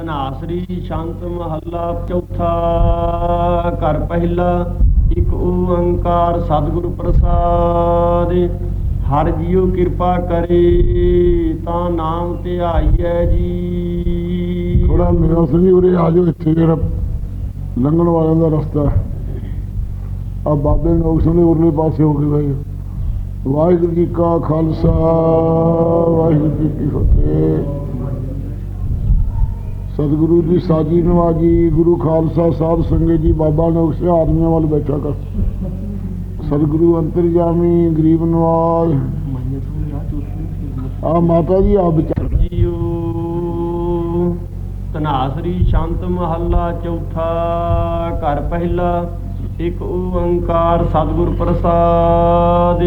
ਧਨਾਸਰੀ, ਸ਼ਾਂਤ ਮਹੱਲਾ, ਚੌਥਾ ਘਰ ਪਹਿਲਾ, ਇੱਕ ਓੰਕਾਰ ਸਤਿਗੁਰੂ ਪ੍ਰਸਾਦ। ਹਰ ਜੀਉ ਕਿਰਪਾ ਕਰੇ, ਤਾਂ ਨਾਮ ਧਿਆਈਐ ਜੀ। ਥੋੜਾ ਮੇਰਾ ਸਿੰਘ ਉਰੇ ਆ ਜਾਓ, ਇੱਥੇ ਜਿਹੜਾ ਲੰਘਣ ਵਾਲਿਆਂ ਦਾ ਰਸਤਾ ਆ ਬਾਬੇ ਨੌਕ ਸਿੰਘ ਦੇ ਉਰਲੇ ਪਾਸੇ ਹੋ ਕੇ ਬਈ ਵਾਹਿਗੁਰੂ ਜੀ ਕਾ ਖਾਲਸਾ, ਵਾਹਿਗੁਰੂ ਜੀ ਕੀ ਫਤਿਹ। ਸਤਿਗੁਰੂ ਜੀ, ਸਾਜੀ ਨਵਾਜੀ, ਗੁਰੂ ਖਾਲਸਾ ਸਾਹਿਬ ਸੰਗਤ ਜੀ, ਬਾਬਾ ਨੌਕ ਸਿੰਘ ਆਦਮੀਆਂ ਵੱਲ ਬੈਠਾ ਕਰ। ਸਤਿਗੁਰੂ ਅੰਤਰਜਾਮੀ, ਗਰੀਬ ਨਵਾਜ। ਆ ਮਾਤਾ ਜੀ ਆ ਵਿਚਾਰ। ਜੀਉ ਧਨਾਸਰੀ ਸ਼ਾਂਤ ਮਹੱਲਾ ਚੌਥਾ, ਘਰ ਪਹਿਲਾ, ਇੱਕ ਓੰਕਾਰ ਸਤਿਗੁਰ ਪ੍ਰਸਾਦ।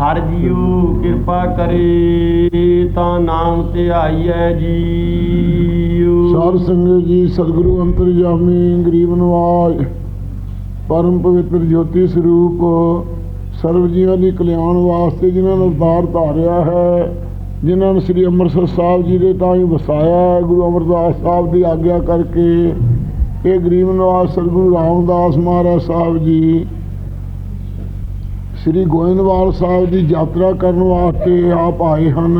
ਹਰ ਜੀਓ ਕਿਰਪਾ ਕਰੇ, ਤਾਂ ਨਾਮ ਤੇ ਧਿਆਈਐ ਜੀ। ਸਾਧ ਸੰਗਤ ਜੀ ਸਤਿਗੁਰੂ ਅੰਤਰਜਾਮੀ ਗਰੀਬ ਨਵਾਜ ਪਰਮ ਪਵਿੱਤਰ ਜੋਤੀ ਸਰੂਪ ਸਰਬ ਜੀਵਾਂ ਦੀ ਕਲਿਆਣ ਵਾਸਤੇ ਜਿਨ੍ਹਾਂ ਨੇ ਅਵਤਾਰ ਧਾਰਿਆ ਹੈ ਜਿਨ੍ਹਾਂ ਨੇ ਸ੍ਰੀ ਅੰਮ੍ਰਿਤਸਰ ਸਾਹਿਬ ਜੀ ਦੇ ਤਾਂ ਹੀ ਵਸਾਇਆ ਹੈ, ਗੁਰੂ ਅਮਰਦਾਸ ਸਾਹਿਬ ਦੀ ਆਗਿਆ ਕਰਕੇ ਇਹ ਗਰੀਬ ਨਵਾਜ ਸਤਿਗੁਰੂ ਰਾਮਦਾਸ ਮਹਾਰਾਜ ਸਾਹਿਬ ਜੀ ਸ੍ਰੀ ਗੋਇੰਦਵਾਲ ਸਾਹਿਬ ਦੀ ਯਾਤਰਾ ਕਰਨ ਵਾਸਤੇ ਆਪ ਆਏ ਹਨ।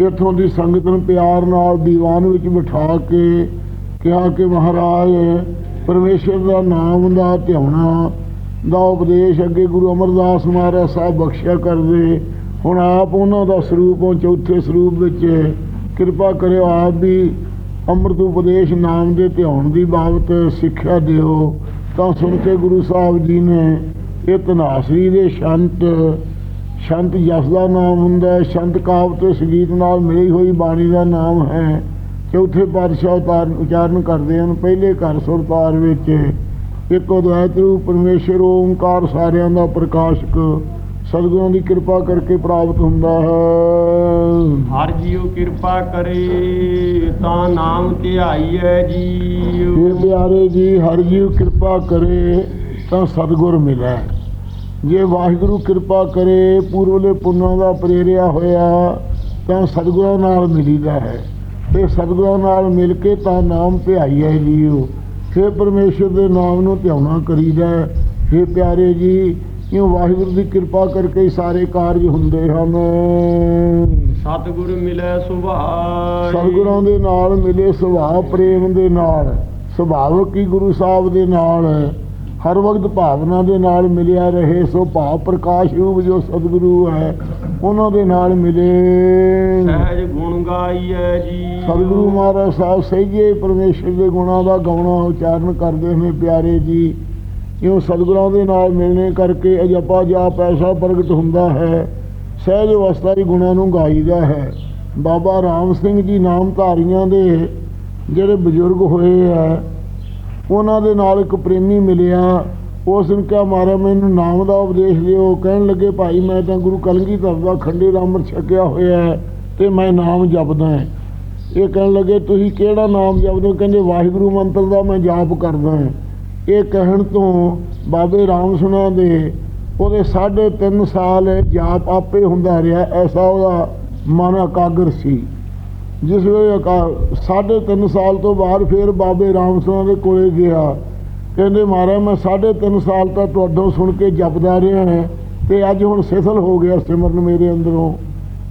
ਇੱਥੋਂ ਦੀ ਸੰਗਤ ਨੂੰ ਪਿਆਰ ਨਾਲ ਦੀਵਾਨ ਵਿੱਚ ਬਿਠਾ ਕੇ ਕਿਹਾ ਕਿ ਮਹਾਰਾਜ, ਪਰਮੇਸ਼ਰ ਦਾ ਨਾਮ ਦਾ ਧਿਆਉਣਾ, ਦਾ ਉਪਦੇਸ਼ ਅੱਗੇ ਗੁਰੂ ਅਮਰਦਾਸ ਮਹਾਰਾਜ ਸਾਹਿਬ ਬਖਸ਼ਿਆ ਕਰਦੇ, ਹੁਣ ਆਪ ਉਹਨਾਂ ਦਾ ਸਰੂਪ ਚੌਥੇ ਸਰੂਪ ਵਿੱਚ ਕਿਰਪਾ ਕਰਿਓ, ਆਪ ਵੀ ਅੰਮ੍ਰਿਤ ਉਪਦੇਸ਼ ਨਾਮ ਦੇ ਧਿਆਉਣ ਦੀ ਬਾਬਤ ਸਿੱਖਿਆ ਦਿਓ। ਤਾਂ ਸੁਣ ਕੇ ਗੁਰੂ ਸਾਹਿਬ ਜੀ ਨੇ ਇਹ ਤਨਾਸਰੀ ਦੇ ਸ਼ੰਤ। ਸ਼ੰਤ ਜਸ ਦਾ ਨਾਮ ਹੁੰਦਾ ਹੈ। ਸ਼ੰਤ ਕਾਵ ਤੇ ਸੰਗੀਤ ਨਾਲ ਮਿਲੀ ਹੋਈ ਬਾਣੀ ਦਾ ਨਾਮ ਹੈ। ਚੌਥੇ ਪਾਤਸ਼ਾਹ ਉਤਾਰ ਉਚਾਰਨ ਕਰਦੇ ਹਨ। ਪਹਿਲੇ ਘਰ ਸੁਰਤਾਰ ਵਿੱਚ ਇੱਕ ਅਦਵੈਤ ਰੂਪ ਪਰਮੇਸ਼ਰ ਓੰਕਾਰ ਸਾਰਿਆਂ ਦਾ ਪ੍ਰਕਾਸ਼ਕ। ਸਤਿਗੁਰਾਂ ਦੀ ਕਿਰਪਾ ਕਰਕੇ ਪ੍ਰਾਪਤ ਹੁੰਦਾ ਹੈ। ਹਰ ਜੀਉ ਕਿਰਪਾ ਕਰੇ ਤਾਂ ਨਾਮ ਧਿਆਈਐ ਇਹ ਜੀਉ ਪਿਆਰੇ ਜੀ ਹਰ ਜੀਵ ਕਿਰਪਾ ਕਰੇ ਤਾਂ ਸਤਿਗੁਰ ਮਿਲੈ। ਜੇ ਵਾਹਿਗੁਰੂ ਕਿਰਪਾ ਕਰੇ ਪੂਰਵਲੇ ਪੁੰਨਾਂ ਦਾ ਪ੍ਰੇਰਿਆ ਹੋਇਆ ਤਾਂ ਸਤਿਗੁਰਾਂ ਨਾਲ ਮਿਲੀਦਾ ਹੈ। ਤੇ ਸਤਿਗੁਰਾਂ ਨਾਲ ਮਿਲ ਕੇ ਤਾਂ ਨਾਮ ਧਿਆਈਐ ਜੀਓ ਫਿਰ ਪਰਮੇਸ਼ਰ ਦੇ ਨਾਮ ਨੂੰ ਧਿਆਉਣਾ ਕਰੀਦਾ ਹੈ। ਇਹ ਪਿਆਰੇ ਜੀ ਕਿਉਂ ਵਾਹਿਗੁਰੂ ਦੀ ਕਿਰਪਾ ਕਰਕੇ ਹੀ ਸਾਰੇ ਕਾਰਜ ਹੁੰਦੇ ਹਨ? ਸਤਿਗੁਰ ਮਿਲੈ ਸੁਭਾਈ। ਸਤਿਗੁਰਾਂ ਦੇ ਨਾਲ ਮਿਲੇ ਸੁਭਾਅ ਪ੍ਰੇਮ ਦੇ ਨਾਲ। ਸੁਭਾਵਕ ਹੀ ਗੁਰੂ ਸਾਹਿਬ ਦੇ ਨਾਲ ਹਰ ਵਕਤ ਭਾਵਨਾ ਦੇ ਨਾਲ ਮਿਲਿਆ ਰਹੇ ਸੋ ਭਾਵ ਪ੍ਰਕਾਸ਼ ਰੂਪ ਜੋ ਸਤਿਗੁਰੂ ਹੈ ਉਹਨਾਂ ਦੇ ਨਾਲ ਮਿਲੇ। ਸਹਿਜ ਗੁਣ ਗਾਈਐ ਜੀ। ਸਤਿਗੁਰੂ ਮਹਾਰਾਜ ਸਾਹਿਬ ਸਹਿਜੇ ਪਰਮੇਸ਼ਰ ਦੇ ਗੁਣਾਂ ਦਾ ਗਾਉਣਾ ਉਚਾਰਨ ਕਰਦੇ ਨੇ ਪਿਆਰੇ ਜੀ। ਕਿਉਂ ਸਤਿਗੁਰਾਂ ਦੇ ਨਾਲ ਮਿਲਣੇ ਕਰਕੇ ਅਜਪਾ ਜਾਪ ਐਸਾ ਪ੍ਰਗਟ ਹੁੰਦਾ ਹੈ ਸਹਿਜ ਅਵਸਥਾ ਹੀ ਗੁਣਾਂ ਨੂੰ ਗਾਈਦਾ ਹੈ। ਬਾਬਾ ਰਾਮ ਸਿੰਘ ਜੀ ਨਾਮਧਾਰੀਆਂ ਦੇ ਜਿਹੜੇ ਬਜ਼ੁਰਗ ਹੋਏ ਆ ਉਹਨਾਂ ਦੇ ਨਾਲ ਇੱਕ ਪ੍ਰੇਮੀ ਮਿਲਿਆ। ਉਸ ਨੇ ਕਿਹਾ ਮਾਰਾ ਮੈਨੂੰ ਨਾਮ ਦਾ ਉਪਦੇਸ਼ ਦਿਓ। ਕਹਿਣ ਲੱਗੇ, ਭਾਈ, ਮੈਂ ਤਾਂ ਗੁਰੂ ਕਲਗੀਧਰ ਦਾ ਖੰਡੇ ਦਾ ਅੰਮ੍ਰਿਤ ਛਕਿਆ ਹੋਇਆ ਹੈ ਤੇ ਮੈਂ ਨਾਮ ਜਪਦਾ ਹਾਂ। ਇਹ ਕਹਿਣ ਲੱਗੇ, ਤੁਸੀਂ ਕਿਹੜਾ ਨਾਮ ਜਪਦੇ ਹੋ? ਕਹਿੰਦੇ, ਵਾਹਿਗੁਰੂ ਮੰਤਰ ਦਾ ਮੈਂ ਜਾਪ ਕਰਦਾ ਹਾਂ। ਇਹ ਕਹਿਣ ਤੋਂ ਬਾਬੇ ਰਾਮ ਸੁਣਾ ਦੇ ਉਹਦੇ ਸਾਢੇ ਤਿੰਨ ਸਾਲ ਜਾਪ ਆਪੇ ਹੁੰਦਾ ਰਿਹਾ। ਐਸਾ ਉਹਦਾ ਮਨ ਇਕਾਗਰ ਸੀ। ਜਿਸ ਵੇਲੇ ਅਕਾ- ਸਾਢੇ ਤਿੰਨ ਸਾਲ ਤੋਂ ਬਾਅਦ ਫਿਰ ਬਾਬੇ ਰਾਮ ਸੁਣਾ ਦੇ ਕੋਲੇ ਗਿਆ। ਕਹਿੰਦੇ, ਮਹਾਰਾਜ, ਮੈਂ ਸਾਢੇ ਤਿੰਨ ਸਾਲ ਤਾਂ ਤੁਹਾਡੋਂ ਸੁਣ ਕੇ ਜਪਦਾ ਰਿਹਾ ਹਾਂ ਤੇ ਅੱਜ ਹੁਣ ਸਿਥਲ ਹੋ ਗਿਆ ਸਿਮਰਨ ਮੇਰੇ ਅੰਦਰੋਂ।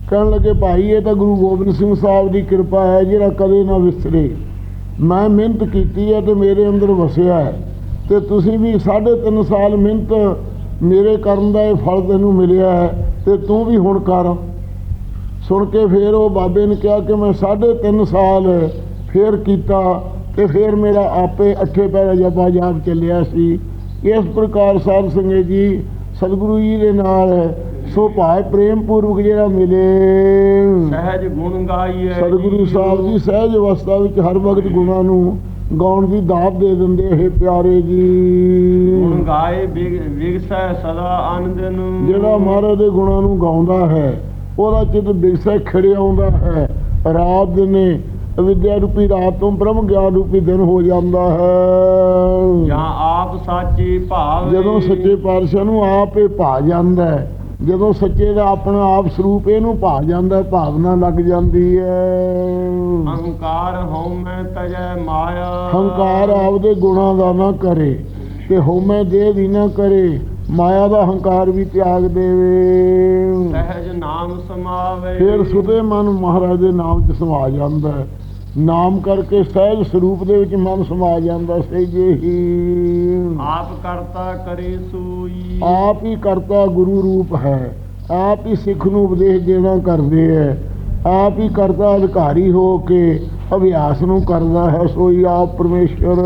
ਕਹਿਣ ਲੱਗੇ, ਭਾਈ, ਇਹ ਤਾਂ ਗੁਰੂ ਗੋਬਿੰਦ ਸਿੰਘ ਸਾਹਿਬ ਦੀ ਕਿਰਪਾ ਹੈ ਜਿਹੜਾ ਕਦੇ ਨਾ ਵਿਸਰੇ। ਮੈਂ ਮਿਹਨਤ ਕੀਤੀ ਹੈ ਤੇ ਮੇਰੇ ਅੰਦਰ ਵਸਿਆ ਹੈ ਤੇ ਤੁਸੀਂ ਵੀ ਸਾਢੇ ਤਿੰਨ ਸਾਲ ਮਿਹਨਤ ਮੇਰੇ ਕਰਨ ਦਾ ਇਹ ਫਲ ਤੈਨੂੰ ਮਿਲਿਆ ਹੈ ਤੇ ਤੂੰ ਵੀ ਹੁਣ ਕਰ। ਸੁਣ ਕੇ ਫਿਰ ਉਹ ਬਾਬੇ ਨੇ ਕਿਹਾ ਕਿ ਮੈਂ ਸਾਢੇ ਤਿੰਨ ਸਾਲ ਫੇਰ ਕੀਤਾ ਤੇ ਫਿਰ ਮੇਰਾ ਆਪੇ ਅੱਠੇ ਪੈਰਾ ਜਪਾ ਜਾਪ ਚੱਲਿਆ ਸੀ। ਇਸ ਪ੍ਰਕਾਰ ਸਾਧ ਸੰਗਤ ਜੀ ਸਤਿਗੁਰੂ ਜੀ ਦੇ ਨਾਲ ਸੋ ਭਾਇ ਪ੍ਰੇਮ ਪੂਰਵਕ ਜਿਹੜਾ ਮਿਲੇ। ਸਹਿਜ ਗੁਣ ਗਾਈਐ ਸਤਿਗੁਰੂ ਸਾਹਿਬ ਜੀ ਸਹਿਜ ਅਵਸਥਾ ਵਿੱਚ ਹਰ ਵਕਤ ਗੁਣਾਂ ਨੂੰ ਗਾਉਣ ਦੀ ਦਾਤ ਦੇ ਦਿੰਦੇ ਇਹ ਪਿਆਰੇ ਗੁਣ ਜੀ ਗਾਏ ਵਿਗ- ਵਿਗਸੈ ਸਦਾ ਆਨੰਦ ਨੂੰ। ਜਿਹੜਾ ਮਹਾਰਾਜ ਦੇ ਗੁਣਾਂ ਨੂੰ ਗਾਉਂਦਾ ਹੈ ਉਹਦਾ ਚਿੱਤ ਬਿਗਸੈ ਖੜੇ ਆਉਂਦਾ ਹੈ। ਰਾਤ ਦਿਨੇ ਅਵਿਦਿਆ ਰੂਪੀ ਰਾਤ ਤੋਂ ਬ੍ਰਹਮ ਗਿਆਨ ਰੂਪੀ ਦਿਨ ਹੋ ਜਾਂਦਾ ਹੈ। ਜਾਂ ਆਪ ਸਾਚੇ ਭਾਵ ਜਦੋਂ ਸੱਚੇ ਪਾਤਸ਼ਾਹ ਨੂੰ ਆਪ ਇਹ ਭਾ ਜਾਂਦਾ ਹੈ ਜਦੋਂ ਸੱਚੇ ਦਾ ਆਪਣਾ ਆਪ ਸਰੂਪ ਇਹਨੂੰ ਭਾ ਜਾਂਦਾ ਭਾਵਨਾ ਲੱਗ ਜਾਂਦੀ ਹੈ। ਅਹੰਕਾਰ ਹਉਮੈ ਤਜੈ ਮਾਇਆ। ਹੰਕਾਰ ਆਪਦੇ ਗੁਣਾਂ ਦਾ ਨਾ ਕਰੇ ਤੇ ਹਉਮੈ ਦੀ ਨਾ ਕਰੇ। ਮਾਇਆ ਦਾ ਹੰਕਾਰ ਵੀ ਤਿਆਗ ਦੇਵੇ। ਸਹਿਜ ਨਾਮ ਸਮਾਵੇ। ਫਿਰ ਸੁਦੇ ਮਨ ਮਹਾਰਾਜ ਦੇ ਨਾਮ 'ਚ ਸਮਾ ਜਾਂਦਾ ਹੈ। ਨਾਮ ਕਰਕੇ ਸਹਿਜ ਸਰੂਪ ਦੇ ਵਿੱਚ ਮਨ ਸਮਾ ਜਾਂਦਾ ਸਹਿਜੇ ਹੀ। ਆਪ ਕਰਤਾ ਕਰੇ ਸੋਈ। ਆਪ ਹੀ ਕਰਤਾ ਗੁਰੂ ਰੂਪ ਹੈ। ਆਪ ਹੀ ਸਿੱਖ ਨੂੰ ਉਪਦੇਸ਼ ਦੇਣਾ ਕਰਦੇ ਹੈ। ਆਪ ਹੀ ਕਰਤਾ ਅਧਿਕਾਰੀ ਹੋ ਕੇ ਅਭਿਆਸ ਨੂੰ ਕਰਦਾ ਹੈ ਸੋਈ ਆਪ ਪਰਮੇਸ਼ਰ।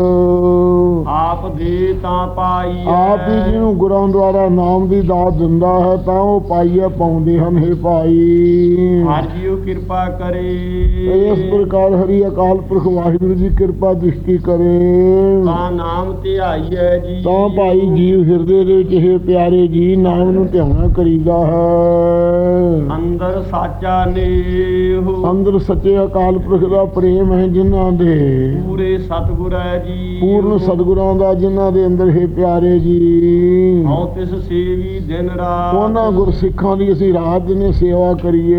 ਆਪ ਦੇ ਤਾਂ ਪਾਈ ਆਪ ਹੀ ਜਿਹਨੂੰ ਗੁਰਾਂ ਦੁਆਰਾ ਨਾਮ ਦੀ ਦਾਤ ਦਿੰਦਾ ਹੈ ਤਾਂ ਉਹ ਪਾਈਏ ਪਾਉਂਦੇ ਹਨ ਹੇ ਭਾਈ। ਹਰ ਜੀਉ ਕਿਰਪਾ ਕਰੇ। ਇਸ ਪ੍ਰਕਾਰ ਹਰੀ ਅਕਾਲ ਪੁਰਖ ਵਾਹਿਗੁਰੂ ਜੀ ਕਿਰਪਾ ਦ੍ਰਿਸ਼ਟੀ ਕਰੇ। ਤਾਂ ਨਾਮ ਧਿਆਈਐ ਜੀ। ਤਾਂ ਭਾਈ ਜੀਵ ਹਿਰਦੇ ਦੇ ਵਿੱਚ ਇਹ ਪਿਆਰੇ ਜੀ ਨਾਮ ਨੂੰ ਧਿਆਉਣਾ ਕਰੀਦਾ ਹੈ। ਅੰਦਰ ਸਾਚਾ ਨੇਹੁ ਅੰਦਰ ਸੱਚੇ ਅਕਾਲ ਪੁਰਖ ਦਾ ਪ੍ਰੇਮ ਹੈ ਜਿਨ੍ਹਾਂ ਦੇ ਪੂਰੇ ਸਤਿਗੁਰ ਹੈ ਜੀ। ਪੂਰਨ ਸਤਿਗੁਰਾਂ ਦਾ ਜਿਨ੍ਹਾਂ ਦੇ ਅੰਦਰ ਹੈ ਪਿਆਰੇ ਜੀ। ਹਉ ਤਿਸ ਸੇਵੀ ਦਿਨ ਰਾਤ। ਉਹਨਾਂ ਗੁਰਸਿੱਖਾਂ ਦੀ ਅਸੀਂ ਰਾਤ ਦਿਨੇ ਸੇਵਾ ਕਰੀਏ।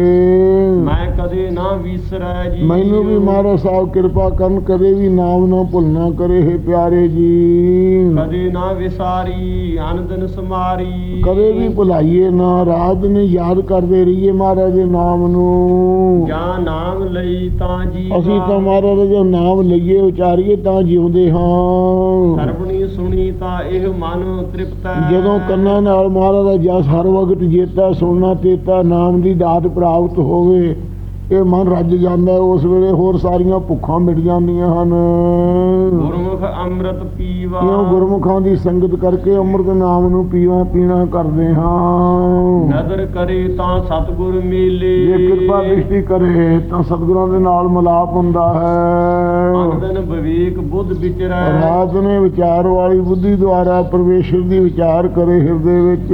ਮੈਂ ਕਦੇ ਨਾ ਵਿਸਰੈ ਜੀ। ਮੈਨੂੰ ਵੀ ਮਹਾਰਾਜ ਸਾਹਿਬ ਕਿਰਪਾ ਕਰਨ ਕਦੇ ਵੀ ਨਾਮ ਨਾ ਭੁੱਲਣਾ ਕਰੇ ਹੈ ਪਿਆਰੇ ਜੀ। ਕਦੇ ਨਾ ਵਿਸਾਰੀ ਅਨੰਦਨ ਸਮਾਰੀ। ਕਦੇ ਵੀ ਭੁਲਾਈਏ ਨਾ ਰਾਤ ਨੇ ਯਾਦ ਕਰਦੇ ਰਹੀਏ ਮਹਾਰਾਜ ਦੇ ਨਾਮ ਨੂੰ। ਜਾਂ ਨਾਮ ਲਈ ਤਾਂ ਜੀ ਅਸੀਂ ਤਾਂ ਮਹਾਰਾਜ ਦਾ ਨਾਮ ਲਈਏ ਉਚਾਰੀਏ ਤਾਂ ਜਿਉਂਦੇ ਹਾਂ। ਸਰਬਣੀ ਸੁਣੀ ਤਾਂ ਇਹ ਮਨ ਤ੍ਰਿਪਤ ਜਦੋਂ ਕੰਨਾਂ ਨਾਲ ਮਹਾਰਾਜ ਦਾ ਜਸ ਹਰ ਵਕਤ ਜੇਤਾ ਸੁਣਨਾ ਤੇਤਾ ਨਾਮ ਦੀ ਦਾਤ ਪ੍ਰਾਪਤ ਹੋਵੇ ਇਹ ਮਨ ਰੱਜ ਜਾਂਦਾ ਉਸ ਵੇਲੇ ਹੋਰ ਸਾਰੀਆਂ ਭੁੱਖਾਂ ਮਿਟ ਜਾਂਦੀਆਂ ਹਨ। ਗੁਰਮੁਖ ਅੰਮ੍ਰਿਤ ਪੀਵਾ। ਕਿਉਂ ਗੁਰਮੁਖਾਂ ਦੀ ਸੰਗਤ ਕਰਕੇ ਅੰਮ੍ਰਿਤ ਨਾਮ ਨੂੰ ਪੀਵਾ ਪੀਣਾ ਕਰਦੇ ਹਾਂ। ਨਦਰ ਕਰੇ ਤਾਂ ਸਤਿਗੁਰ ਮੇਲੇ। ਜੇ ਕਿਰਪਾ ਦ੍ਰਿਸ਼ਟੀ ਕਰੇ ਤਾਂ ਸਤਿਗੁਰਾਂ ਦੇ ਨਾਲ ਮਿਲਾਪ ਹੁੰਦਾ ਹੈ। ਅਨੰਦਨ ਵਿਵੇਕ ਬੁੱਧ ਵਿਚਰੈ। ਰਾਤ ਨੇ ਵਿਚਾਰ ਵਾਲੀ ਬੁੱਧੀ ਦੁਆਰਾ ਪਰਮੇਸ਼ਰ ਦੀ ਵਿਚਾਰ ਕਰੇ ਹਿਰਦੇ ਵਿੱਚ।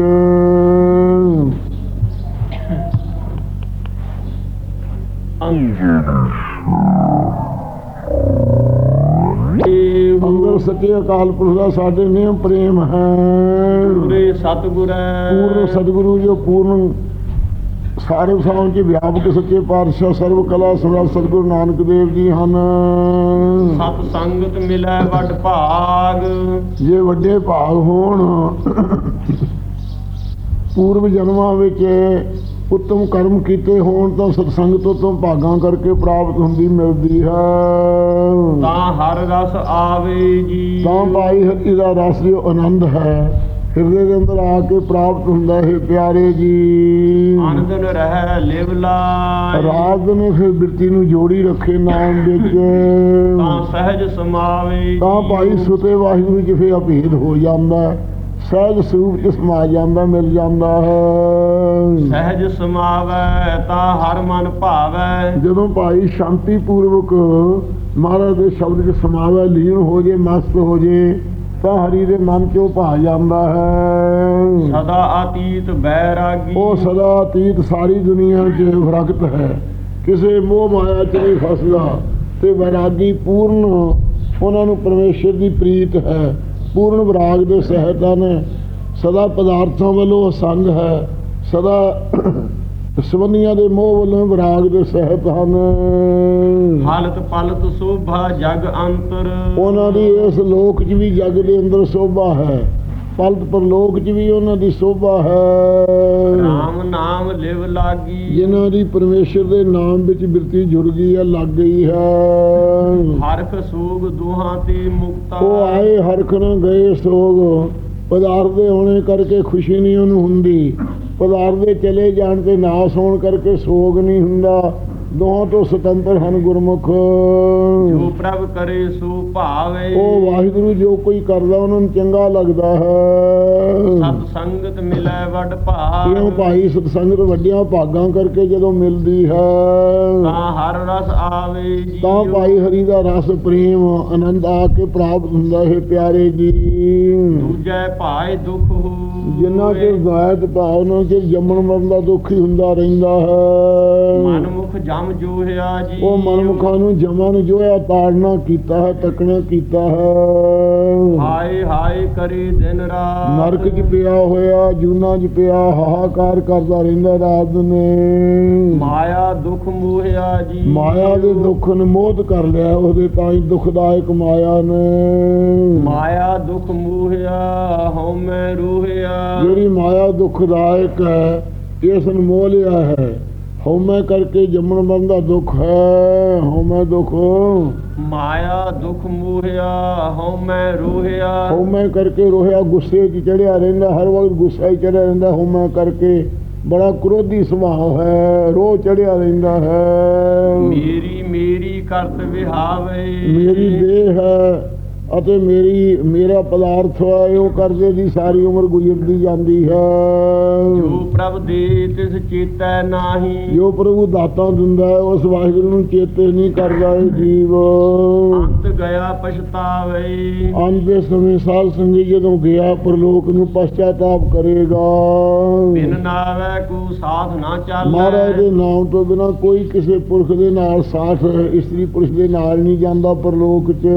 ਅੰਦਰ ਸੱਚੇ ਅਕਾਲ ਪੁਰਖ ਦਾ ਸਾਡੇ ਨਿਯਮ ਪ੍ਰੇਮ ਹੈ। ਪੂਰੇ ਸਤਿਗੁਰੈ ਪੂਰਨ ਸਤਿਗੁਰੂ ਜੋ ਪੂਰਨ ਸਾਰੇ ਸਾਂ ਚ ਵਿਆਪਕ ਸੱਚੇ ਪਾਤਸ਼ਾਹ ਸਰਵ ਕਲਾ ਸਮਰੱਥ ਸਤਿਗੁਰੂ ਨਾਨਕ ਦੇਵ ਜੀ ਹਨ। ਸਤ ਸੰਗਤ ਮਿਲੈ ਵੱਡ ਭਾਗ। ਜੇ ਵੱਡੇ ਭਾਗ ਹੋਣ ਪੂਰਵ ਜਨਮਾਂ ਵਿੱਚ ਉੱਤਮ ਕਰਮ ਕੀਤੇ ਹੋਣ ਤਾਂ ਸਤਸੰਗ ਤੋਂ ਤੋਂ ਭਾਗਾਂ ਕਰਕੇ ਪ੍ਰਾਪਤ ਹੁੰਦੀ ਮਿਲਦੀ ਹੈ। ਤਾਂ ਹਰ ਰਸ ਆਵੇ ਜੀ। ਤਾਂ ਭਾਈ ਹਰੀ ਦਾ ਰਸ ਜੋ ਆਨੰਦ ਹੈ ਹਿਰਦੇ ਦੇ ਅੰਦਰ ਆ ਕੇ ਪ੍ਰਾਪਤ ਹੁੰਦਾ ਹੈ ਪਿਆਰੇ ਜੀ। ਅਨੰਦਨ ਰਹਿ ਲਿਵ ਲਾਇ ਰਾਤ ਨੇ ਫਿਰ ਬਿਰਤੀ ਨੂੰ ਜੋੜੀ ਰੱਖੇ ਨਾਮ ਵਿੱਚ। ਤਾਂ ਸਹਿਜ ਸਮਾਵੇ ਤਾਂ ਭਾਈ ਸੁਤੇ ਵਾਹਿਗੁਰੂ ਜੀ ਫਿਰ ਅਭੇਦ ਹੋ ਜਾਂਦਾ ਹੈ। ਸਹਿਜ ਸਰੂਪ ਚ ਸਮਾ ਜਾਂਦਾ ਮਿਲ ਜਾਂਦਾ ਹੈ। ਸਹਿਜ ਸਮਾਵੈ ਤਾਂ ਹਰ ਮਨ ਭਾਵੈ। ਜਦੋਂ ਭਾਈ ਸ਼ਾਂਤੀ ਪੂਰਵਕ ਮਹਾਰਾਜ ਦੇ ਸ਼ਬਦ ਚ ਸਮਾਵੇ ਲੀਨ ਹੋ ਜੇ ਮਸਤ ਹੋ ਜੇ ਤਾਂ ਹਰੀ ਦੇ ਮਨ ਚੋਂ ਭਾ ਜਾਂਦਾ ਹੈ। ਸਦਾ ਅਤੀਤ ਬੈਰਾਗੀ। ਉਹ ਸਦਾ ਅਤੀਤ ਸਾਰੀ ਦੁਨੀਆ 'ਚ ਵਿਰਕਤ ਹੈ। ਕਿਸੇ ਮੋਹ ਮਾਇਆ 'ਚ ਨਹੀਂ ਫਸਦਾ ਤੇ ਵੈਰਾਗੀ ਪੂਰਨ ਉਹਨਾਂ ਨੂੰ ਪਰਮੇਸ਼ਰ ਦੀ ਪ੍ਰੀਤ ਹੈ। ਪੂਰਨ ਵਿਰਾਗ ਦੇ ਸਹਿਤ ਹਨ ਸਦਾ ਪਦਾਰਥਾਂ ਵੱਲੋਂ ਸੰਗ ਹੈ ਸਦਾ ਸਬੰਧੀਆਂ ਦੇ ਮੋਹ ਵੱਲੋਂ ਵਿਰਾਗ ਦੇ ਸਹਿਤ ਹਨ ਹਾਲਤ ਪਲਤ ਸੋਭਾ ਜਗ ਅੰਤਰ। ਉਹਨਾਂ ਦੀ ਇਸ ਲੋਕ 'ਚ ਵੀ ਜਗ ਦੇ ਅੰਦਰ ਸੋਭਾ ਹੈ। ਪਲਤ ਪਰਲੋਕ 'ਚ ਵੀ ਉਹਨਾਂ ਦੀ ਸੋਭਾ ਹੈ। ਰਾਮ ਨਾਮ ਲਿਵ ਲਾਗੀ। ਜਿਨ੍ਹਾਂ ਦੀ ਪਰਮੇਸ਼ਰ ਦੇ ਨਾਮ ਵਿੱਚ ਬਿਰਤੀ ਜੁੜ ਗਈ ਹੈ ਲੱਗ ਗਈ ਹੈ। ਹਰਖ ਸੋਗ ਦੋਹਾਂ ਤੇ ਮੁਕਤਾ। ਉਹ ਆਏ ਹਰਖ ਨਾ ਗਏ ਸੋਗ। ਪਦਾਰਥ ਦੇ ਹੋਣੇ ਕਰਕੇ ਖੁਸ਼ੀ ਨਹੀਂ ਉਹਨੂੰ ਹੁੰਦੀ। ਪਦਾਰਥ ਦੇ ਚਲੇ ਜਾਣ ਤੇ ਨਾਸ ਹੋਣ ਕਰਕੇ ਸੋਗ ਨਹੀਂ ਹੁੰਦਾ। ਦੋਹਾਂ ਤੋਂ ਸੁਤੰਤਰ ਹਨ ਗੁਰਮੁਖ। ਜੋ ਪ੍ਰਭ ਕਰੇ ਸੋ ਭਾਵੇ। ਉਹ ਵਾਹਿਗੁਰੂ ਜੋ ਕੋਈ ਕਰਦਾ ਉਹਨਾਂ ਨੂੰ ਚੰਗਾ ਲੱਗਦਾ ਹੈ। ਸਤ ਸੰਗਤ ਮਿਲੈ ਵੱਡ ਭਾਗ ਕਿਉਂ ਭਾਈ ਸਤਸੰਗਤ ਵੱਡਿਆਂ ਭਾਗਾਂ ਕਰਕੇ ਜਦੋਂ ਮਿਲਦੀ ਹੈ। ਤਾਂ ਹਰ ਰਸ ਆਵੇ ਜੀ ਤਾਂ ਭਾਈ ਹਰੀ ਦਾ ਰਸ ਪ੍ਰੇਮ ਆਨੰਦ ਆ ਕੇ ਪ੍ਰਾਪਤ ਹੁੰਦਾ ਹੈ ਪਿਆਰੇ ਜੀ। ਦੂਜੈ ਭਾਏ ਦੁਖ ਹੋ। ਜਿੰਨਾ ਚਿਰ ਜ਼ਾਇਦ ਭਾਵ ਚਿਰ ਜੰਮਣ ਮਰਨ ਦਾ ਦੁੱਖ ਹੀ ਹੁੰਦਾ ਰਹਿੰਦਾ ਹੈ। ਮਨ ਮੁਖ ਜਮ ਜਮ ਜੋਹਿਆ ਜੀ। ਉਹ ਮਨਮੁਖਾਂ ਨੂੰ ਜਮਾਂ ਨੂੰ ਜੋ ਹੈ ਤਾੜਨਾ ਕੀਤਾ ਹੈ ਤੱਕਣਾ ਕੀਤਾ ਹੈ। ਹਾਏ ਹਾਏ ਕਰੀ ਦਿਨ ਰਾਤ। ਨਰਕ 'ਚ ਪਿਆ ਹੋਇਆ ਜੂਨਾ 'ਚ ਪਿਆ ਹਾਹਾਕਾਰ ਕਰਦਾ ਰਹਿੰਦਾ ਰਾਤ ਨੇ। ਮਾਇਆ ਦੁਖ ਮੋਹਿਆ ਜੀ। ਮਾਇਆ ਦੇ ਦੁੱਖ ਨੇ ਮੋਹ ਕਰ ਲਿਆ ਉਹਦੇ ਤਾਂ ਹੀ ਦੁਖਦਾਇਕ ਮਾਇਆ ਨੇ। ਮਾਇਆ ਦੁਖ ਮੋਹਿਆ ਹਉ ਮੈਂ ਰੂਹਿਆ। ਜਿਹੜੀ ਮਾਇਆ ਦੁਖਦਾਇਕ ਹੈ ਇਸ ਨੂੰ ਮੋਹ ਲਿਆ ਹੈ। ਹਉਮੈ ਕਰਕੇ ਜੰਮਣ ਮਰਨ ਦਾ ਦੁੱਖ ਹੈ ਹਉਮੈ ਦੁੱਖ। ਮਾਇਆ ਦੁਖ ਮੋਹਿਆ ਹਉ ਮੈਂ ਰੂਹਿਆ। ਹਉਮੈ ਕਰਕੇ ਰੋਹਿਆ ਗੁੱਸੇ 'ਚ ਚੜਿਆ ਰਹਿੰਦਾ ਹਰ ਵਕਤ ਗੁੱਸਾ ਹੀ ਚੜਿਆ ਰਹਿੰਦਾ ਹਉਮੈ ਕਰਕੇ ਬੜਾ ਕ੍ਰੋਧੀ ਸੁਭਾਅ ਹੈ ਰੋਹ ਚੜਿਆ ਰਹਿੰਦਾ ਹੈ। ਮੇਰੀ ਮੇਰੀ ਕਰਤ ਵਿਹਾਵੇ। ਮੇਰੀ ਹੈ ਅਤੇ ਮੇਰੀ ਮੇਰਾ ਪਦਾਰਥ ਹੈ ਉਹ ਕਰਦੇ ਦੀ ਸਾਰੀ ਉਮਰ ਗੁਜ਼ਰਦੀ ਜਾਂਦੀ ਜੋ ਹੈ ਪ੍ਰਭ ਦੇ ਤਿਸ ਚੇਤੈ ਨਾਹੀ। ਜੋ ਪ੍ਰਭੂ ਦਾਤਾ ਦਿੰਦਾ ਹੈ ਉਸ ਵਾਹਿਗੁਰੂ ਨੂੰ ਚੇਤੇ ਨਹੀਂ ਕਰਦਾ ਇਹ ਜੀਵ। ਅੰਤ ਗਿਆ ਪਛਤਾਵੇ। ਅੰਤ ਦੇ ਸਮੇਂ ਸਾਧ ਸੰਗੀ ਜਦੋਂ ਗਿਆ ਪਰਲੋਕ ਨੂੰ ਪਛਤਾਤਾਪ ਕਰੇਗਾ। ਬਿਨ ਨਾਵੇ ਕੋ ਸਾਥ ਨਾ ਚੱਲ। ਮਹਾਰਾਜ ਦੇ ਨਾਮ ਤੋਂ ਬਿਨਾ ਕੋਈ ਕਿਸੇ ਪੁਰਖ ਦੇ ਨਾਲ ਸਾਥ ਇਸਤਰੀ ਪੁਰਸ਼ ਦੇ ਨਾਲ ਨਹੀਂ ਜਾਂਦਾ ਪਰਲੋਕ 'ਚ।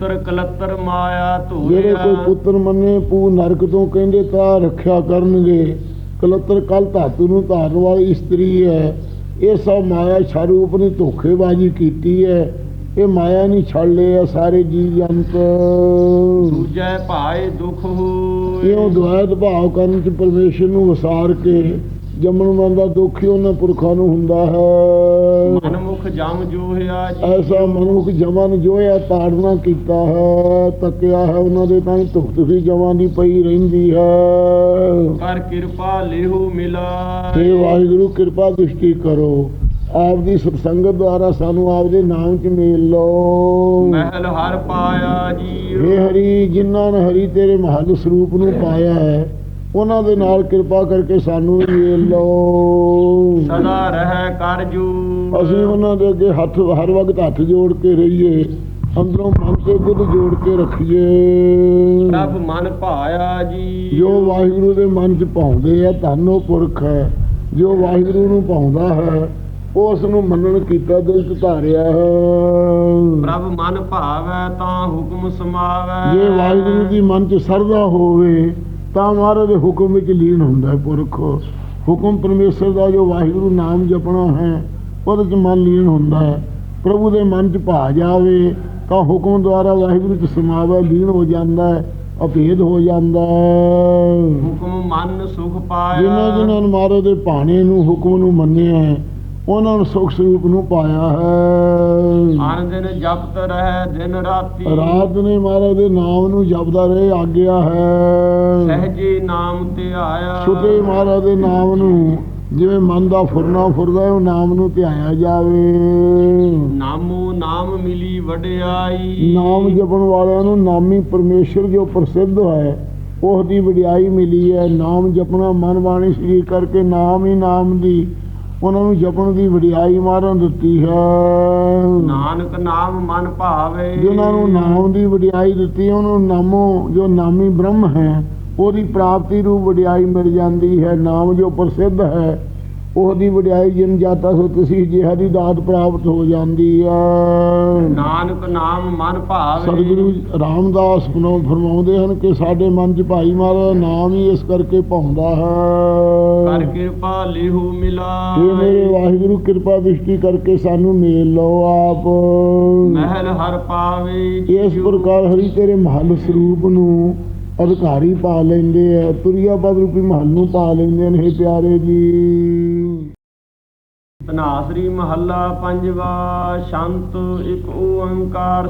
ਪੁੱਤਰ ਕਲਤਰ ਮਾਇਆ ਜਿਹੜੇ ਧੋਇਆ ਕੋਈ ਪੁੱਤਰ ਮੰਨੇ ਪੂ ਨਰਕ ਤੋਂ ਕਹਿੰਦੇ ਤਾਂ ਰੱਖਿਆ ਕਰਨਗੇ। ਕਲਤਰ ਕਲ ਧਾਤੂ ਨੂੰ ਧਾਰਨ ਵਾਲੀ ਇਸਤਰੀ ਹੈ। ਇਹ ਸਭ ਮਾਇਆ ਛਾਰੂਪ ਨੇ ਧੋਖੇਬਾਜ਼ੀ ਕੀਤੀ ਹੈ। ਇਹ ਮਾਇਆ ਨਹੀਂ ਛੱਡ ਲਿਆ ਸਾਰੇ ਜੀਵ ਜੰਤ। ਦੂਜੈ ਭਾਏ ਦੁਖ ਹੋਏ। ਇਉਂ ਦੁਆਇਤ ਭਾਵ ਕਰਨ ਚ ਪਰਮੇਸ਼ਰ ਨੂੰ ਵਸਾਰ ਕੇ ਜੰਮਣ ਮਰਨ ਦਾ ਦੁੱਖ ਹੀ ਉਹਨਾਂ ਪੁਰਖਾਂ ਨੂੰ ਹੁੰਦਾ ਹੈ। ਮਨਮੁਖ ਜਮ ਜੋਹਿਆ ਜੀ। ਐਸਾ ਮਨੁੱਖ ਜਮਨ ਜੋ ਹੈ ਤਾੜਨਾ ਕੀਤਾ ਹੈ ਤੱਕਿਆ ਹੈ ਉਹਨਾਂ ਦੇ ਤਾਂ ਧੁਖ ਤੁਖੀ ਜਮਾਂ ਦੀ ਪਈ ਰਹਿੰਦੀ ਹੈ। ਕਰ ਕਿਰਪਾ ਲਿਹੂ ਮਿਲਾ। ਤੇ ਵਾਹਿਗੁਰੂ ਕਿਰਪਾ ਦ੍ਰਿਸ਼ਟੀ ਕਰੋ। ਆਪ ਦੀ ਸਤਸੰਗਤ ਦੁਆਰਾ ਸਾਨੂੰ ਆਪ ਦੇ ਨਾਮ ਚ ਮੇਲ ਲਓ। ਮਹਿਲ ਹਰ ਪਾਇਆ ਜੀ। ਹੇ ਹਰੀ ਜਿਨ੍ਹਾਂ ਨੇ ਹਰੀ ਤੇਰੇ ਮਹੱਲ ਸਰੂਪ ਨੂੰ ਪਾਇਆ ਹੈ ਉਹਨਾਂ ਦੇ ਨਾਲ ਕਿਰਪਾ ਕਰਕੇ ਸਾਨੂੰ ਵੀ ਮੇਲ ਲਓ। ਸਦਾ ਰਹਿ ਕਰ ਜੂ ਅਸੀਂ ਉਹਨਾਂ ਦੇ ਅੱਗੇ ਹੱਥ ਹਰ ਵਕਤ ਹੱਥ ਜੋੜ ਕੇ ਰਹੀਏ ਅੰਦਰੋਂ ਮਨ ਤੇ ਬੁੱਧ ਜੋੜ ਕੇ ਰੱਖੀਏ। ਪ੍ਰਭ ਮਨ ਭਾਇਆ ਜੀ। ਜੋ ਵਾਹਿਗੁਰੂ ਦੇ ਮਨ ਚ ਪਾਉਂਦੇ ਆ ਧੰਨੋ ਪੁਰਖ ਹੈ। ਜੋ ਵਾਹਿਗੁਰੂ ਨੂੰ ਪਾਉਂਦਾ ਹੈ ਉਸ ਨੂੰ ਮੰਨਣ ਕੀਤਾ ਦਿਲ ਚ ਧਾਰਿਆ ਹੈ। ਪ੍ਰਭ ਮਨ ਭਾਵੈ ਤਾਂ ਹੁਕਮ ਸਮਾਵੈ। ਜੇ ਵਾਹਿਗੁਰੂ ਦੀ ਮਨ ਚ ਸਰਦਾ ਹੋਵੇ ਤਾਂ ਮਹਾਰਾਜ ਦੇ ਹੁਕਮ ਵਿੱਚ ਲੀਨ ਹੁੰਦਾ ਹੈ ਪੁਰਖ। ਹੁਕਮ ਪਰਮੇਸ਼ਰ ਦਾ ਜੋ ਵਾਹਿਗੁਰੂ ਨਾਮ ਜਪਣਾ ਹੈ ਉਹਦੇ ਚ ਮਨ ਲੀਨ ਹੁੰਦਾ ਹੈ। ਪ੍ਰਭੂ ਦੇ ਮਨ ਚ ਭਾ ਜਾਵੇ ਤਾਂ ਹੁਕਮ ਦੁਆਰਾ ਵਾਹਿਗੁਰੂ ਚ ਸਮਾਵੇ ਲੀਨ ਹੋ ਜਾਂਦਾ ਹੈ ਅਭੇਦ ਹੋ ਜਾਂਦਾ ਹੁਕਮ ਮਨ ਸੁਖ ਪਾਇਆ। ਜਿਨ੍ਹਾਂ ਜਿਨ੍ਹਾਂ ਨੇ ਮਹਾਰਾਜ ਦੇ ਭਾਣੇ ਨੂੰ ਹੁਕਮ ਨੂੰ ਮੰਨਿਆ ਹੈ ਉਹਨਾਂ ਨੂੰ ਸੁਖ ਸਰੂਪ ਨੂੰ ਪਾਇਆ ਹੈ। ਆਨ ਦਿਨ ਜਪਤ ਰਹਿ ਦਿਨ ਰਾਤੀ ਰਾਤ ਨੇ ਮਹਾਰਾਜ ਦੇ ਨਾਮ ਨੂੰ ਜਪਦਾ ਰਹੇ ਆਗਿਆ ਹੈ। ਸਹਜੇ ਨਾਮ ਤੇ ਆਇਆ। ਸੁਤੇ ਮਹਾਰਾਜ ਦੇ ਨਾਮ ਨੂੰ ਜਿਵੇਂ ਮਨ ਦਾ ਫੁਰਨਾ ਫੁਰਦਾ ਉਹ ਨਾਮ ਨੂੰ ਧਿਆਇਆ ਜਾਵੇ। ਨਾਮੋ ਨਾਮ ਮਿਲੀ ਵਡਿਆਈ। ਨਾਮ ਜਪਣ ਵਾਲਿਆਂ ਨੂੰ ਨਾਮੀ ਪਰਮੇਸ਼ਰ ਜੋ ਪ੍ਰਸਿੱਧ ਹੈ ਉਸ ਦੀ ਵਡਿਆਈ ਮਿਲੀ ਹੈ। ਨਾਮ ਜਪਣਾ ਮਨ ਬਾਣੀ ਸਰੀਰ ਕਰਕੇ ਨਾਮ ਹੀ ਨਾਮ ਦੀ ਉਹਨਾਂ ਨੂੰ ਜਪਣ ਦੀ ਵਡਿਆਈ ਮਾਰਨ ਦਿੱਤੀ ਹੈ। ਨਾਨਕ ਨਾਮ ਮਨ ਭਾਵੇ। ਜਿਨ੍ਹਾਂ ਨੂੰ ਨਾਮ ਦੀ ਵਡਿਆਈ ਦਿੱਤੀ ਉਹਨਾਂ ਨੂੰ ਨਾਮੋ ਜੋ ਨਾਮੀ ਬ੍ਰਹਮ ਹੈ ਉਹਦੀ ਪ੍ਰਾਪਤੀ ਰੂਪ ਵਡਿਆਈ ਮਿਲ ਜਾਂਦੀ ਹੈ। ਨਾਮ ਜੋ ਪ੍ਰਸਿੱਧ ਹੈ ਉਹਦੀ ਵਡਿਆਈ ਜਿਨ ਜਾਤਾ ਸੋ ਤੁਸੀਂ ਜਿਹਾ ਦੀ ਦਾਤ ਪ੍ਰਾਪਤ ਹੋ ਜਾਂਦੀ ਹੈ ਨਾਨਕ ਨਾਮ ਮਨ ਭਾਵੇ। ਸਤਿਗੁਰੂ ਰਾਮਦਾਸ ਫਰਮਾਉ- ਫਰਮਾਉਂਦੇ ਹਨ ਕਿ ਸਾਡੇ ਮਨ 'ਚ ਭਾਈ ਦਾ ਨਾਮ ਹੀ ਇਸ ਕਰਕੇ ਕਰ ਹੈ। ਕਿਰਪਾ ਲਿਹੂ ਮਿਲਾ। ਇਹ ਮੇਰੇ ਵਾਹਿਗੁਰੂ ਕਿਰਪਾ ਦ੍ਰਿਸ਼ਟੀ ਕਰਕੇ ਸਾਨੂੰ ਮੇਲ ਲਓ ਆਪ। ਮਹਿਲ ਹਰ ਪਾਵੇ ਇਸ ਪ੍ਰਕਾਰ ਹਰੀ ਤੇਰੇ ਮਹੱਲ ਸਰੂਪ ਨੂੰ ਅਧਿਕਾਰੀ ਪਾ ਲੈਂਦੇ ਆ। ਤੁਰਿਆ ਪਦ ਰੂਪੀ ਮਹੱਲ ਨੂੰ ਪਾ ਲੈਂਦੇ ਨੇ ਪਿਆਰੇ ਜੀ। ਤਨਾਸਰੀ ਮਹੱਲਾ ਪੰਜਵਾ ਸ਼ੰਤ ਇੱਕ ਓੰਕਾਰ